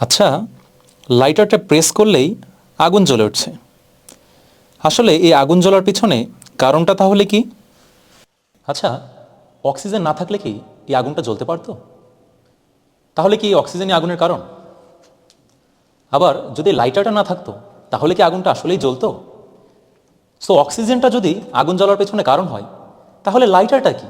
আচ্ছা লাইটারটা প্রেস করলেই আগুন জ্বলে উঠছে। আসলে এই আগুন জ্বলার পিছনে কারণটা তাহলে কি? আচ্ছা অক্সিজেন না থাকলে কি এই আগুনটা জ্বলতে পারতো? তাহলে কি অক্সিজেনই আগুনের কারণ? আবার যদি লাইটারটা না থাকতো, তাহলে কি আগুনটা আসলেই জ্বলতো? সো অক্সিজেনটা যদি আগুন জ্বলার পেছনে কারণ হয়, তাহলে লাইটারটা কি?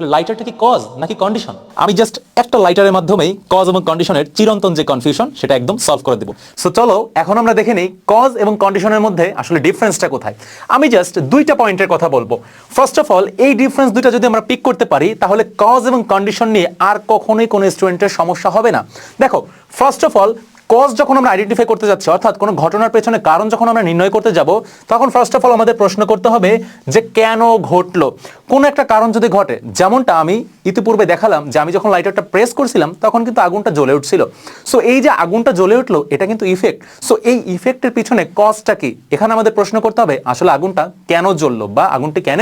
লাইটারটা কি কজ নাকি কন্ডিশন আমি জাস্ট একটা লাইটারের মাধ্যমেই কজ এবং কন্ডিশনের চিরন্তন যে কনফিউশন সেটা একদম সলভ করে দেবো। সো চলো, এখন আমরা দেখে নিই কজ এবং কন্ডিশনের মধ্যে আসলে ডিফারেন্সটা কোথায়। আমি জাস্ট দুইটা পয়েন্টের কথা বলব। ফার্স্ট অফ অল এই ডিফারেন্স দুইটা যদি আমরা পিক করতে পারি, তাহলে কজ এবং কন্ডিশন নিয়ে আর কখনোই কোনো স্টুডেন্টের সমস্যা হবে না। দেখো ফার্স্ট অফ অল কজ যখন আমরা আইডেন্টিফাই করতে যাচ্ছি, অর্থাৎ কোনো ঘটনার পেছনে কারণ যখন আমরা নির্ণয় করতে যাব, তখন ফার্স্ট অফ অল আমাদের প্রশ্ন করতে হবে যে কেন ঘটলো? কোনো একটা কারণ যদি ঘটে, যেমনটা আমি ইতিপূর্বে দেখালাম যে আমি যখন লাইটারটা প্রেস করছিলাম, তখন কিন্তু আগুনটা জ্বলে উঠছিল। সো এই যে আগুনটা জ্বলে উঠল, এটা কিন্তু ইফেক্ট সো এই ইফেক্টের পিছনে কজটা কি? এখানে আমাদের প্রশ্ন করতে হবে, আসলে আগুনটা কেন জ্বললো বা আগুনটি কেন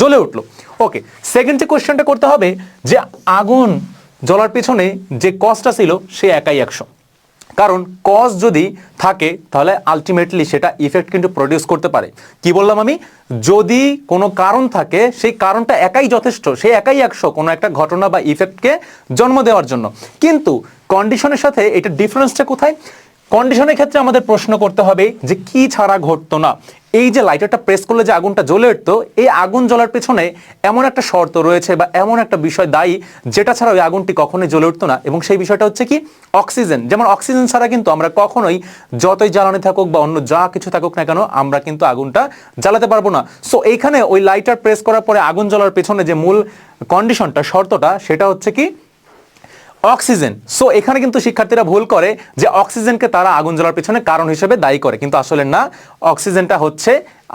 জ্বলে উঠল? ওকে সেকেন্ড যে কোয়েশ্চেনটা করতে হবে যে আগুন জ্বলার পিছনে যে কজটা ছিল, সে একাই একশো। কারণ কজ যদি থাকে, তাহলে আলটিমেটলি সেটা ইফেক্ট কিন্তু প্রডিউস করতে পারে। কি বললাম আমি? যদি কোনো কারণ থাকে, সেই কারণটা একাই যথেষ্ট, সেই একাই একশো কোনো একটা ঘটনা বা ইফেক্টকে জন্ম দেওয়ার জন্য। কিন্তু কন্ডিশনের সাথে এটা ডিফারেন্সটা কোথায়? কন্ডিশনের ক্ষেত্রে আমাদের প্রশ্ন করতে হবে যে কি ছাড়া ঘটতো না। এই যে লাইটারটা প্রেস করলে যে আগুনটা জ্বলে উঠতো, এই আগুন জ্বলার পেছনে এমন একটা শর্ত রয়েছে বা এমন একটা বিষয় দায়ী যেটা ছাড়া ওই আগুনটি কখনোই জ্বলে উঠতো না। এবং সেই বিষয়টা হচ্ছে কি অক্সিজেন যেমন অক্সিজেন ছাড়া কিন্তু আমরা কখনোই যতই জ্বালানি থাকুক বা অন্য যা কিছু থাকুক না কেন, আমরা কিন্তু আগুনটা জ্বালাতে পারব না। সো এইখানে ওই লাইটার প্রেস করার পরে আগুন জ্বলার পেছনে যে মূল কন্ডিশনটা শর্তটা, সেটা হচ্ছে কি অক্সিজেন। সো এখানে কিন্তু শিক্ষার্থীরা ভুল করে যে অক্সিজেনকে তারা আগুন জ্বলার পিছনে কারণ হিসেবে দায়ী করে। কিন্তু আসলে না, অক্সিজেনটা হচ্ছে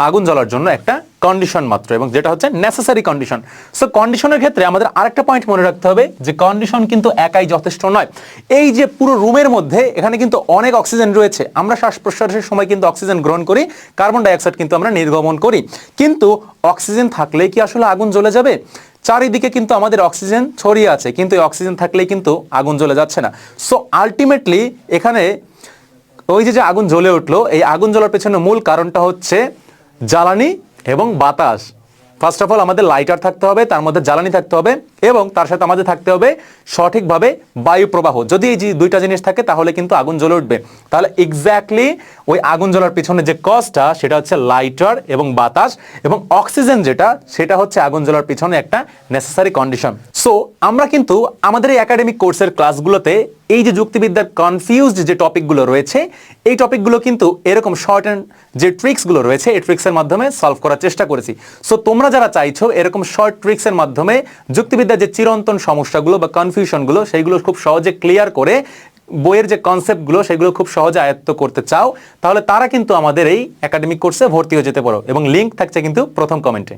আগুন জ্বলার জন্য একটা কন্ডিশন মাত্র এবং যেটা হচ্ছে নেসেসারি কন্ডিশন সো কন্ডিশনের ক্ষেত্রে আমাদের আরেকটা পয়েন্ট মনে রাখতে হবে যে কন্ডিশন কিন্তু একাই যথেষ্ট নয়। এই যে পুরো রুমের মধ্যে এখানে কিন্তু অনেক অক্সিজেন রয়েছে। আমরা শ্বাস প্রশ্বাসের সময় কিন্তু অক্সিজেন গ্রহণ করি কার্বন ডাইঅক্সাইড কিন্তু আমরা নির্গমন করি। কিন্তু অক্সিজেন থাকলেই কি আসলে আগুন জ্বলে যাবে? চারিদিকে কিন্তু আমাদের অক্সিজেন ছড়িয়ে আছে, কিন্তু এই অক্সিজেন থাকলেই কিন্তু আগুন জ্বলে যাচ্ছে না। সো আলটিমেটলি এখানে ওই যে যে আগুন জ্বলে উঠল, এই আগুন জ্বলার পেছনে মূল কারণটা হচ্ছে জ্বালানি এবং বাতাস। ফার্স্ট অফ অল আমাদের লাইটার থাকতে হবে, তার মধ্যে জ্বালানি থাকতে হবে এবং তার সাথে আমাদের থাকতে হবে সঠিকভাবে বায়ু প্রবাহ। যদি এই যে দুইটা জিনিস থাকে, তাহলে কিন্তু আগুন জ্বলে উঠবে। তাহলে এক্স্যাক্টলি ওই আগুন জ্বলার পিছনে যে কজটা সেটা হচ্ছে লাইটার এবং বাতাস এবং অক্সিজেন যেটা, সেটা হচ্ছে আগুন জ্বলার পিছনে একটা নেসেসারি কন্ডিশন সো আমরা কিন্তু আমাদের এই একাডেমিক কোর্সের ক্লাসগুলোতে এই যে যুক্তিবিদ্যার কনফিউজড যে টপিকগুলো রয়েছে, এই টপিকগুলো কিন্তু এরকম শর্ট অ্যান্ড যে ট্রিক্সগুলো রয়েছে, এই ট্রিক্সের মাধ্যমে সলভ করার চেষ্টা করেছি। সো তোমরা যারা চাইছো এরকম শর্ট ট্রিক্সের মাধ্যমে যুক্তিবিদ্যার যে চিরন্তন সমস্যাগুলো বা কনফিউশনগুলো সেইগুলো খুব সহজে ক্লিয়ার করে বইয়ের যে কনসেপ্টগুলো সেগুলো খুব সহজে আয়ত্ত করতে চাও, তাহলে তারা কিন্তু আমাদের এই একাডেমিক কোর্সে ভর্তি হয়ে যেতে পারো। এবং লিঙ্ক থাকছে কিন্তু প্রথম কমেন্টে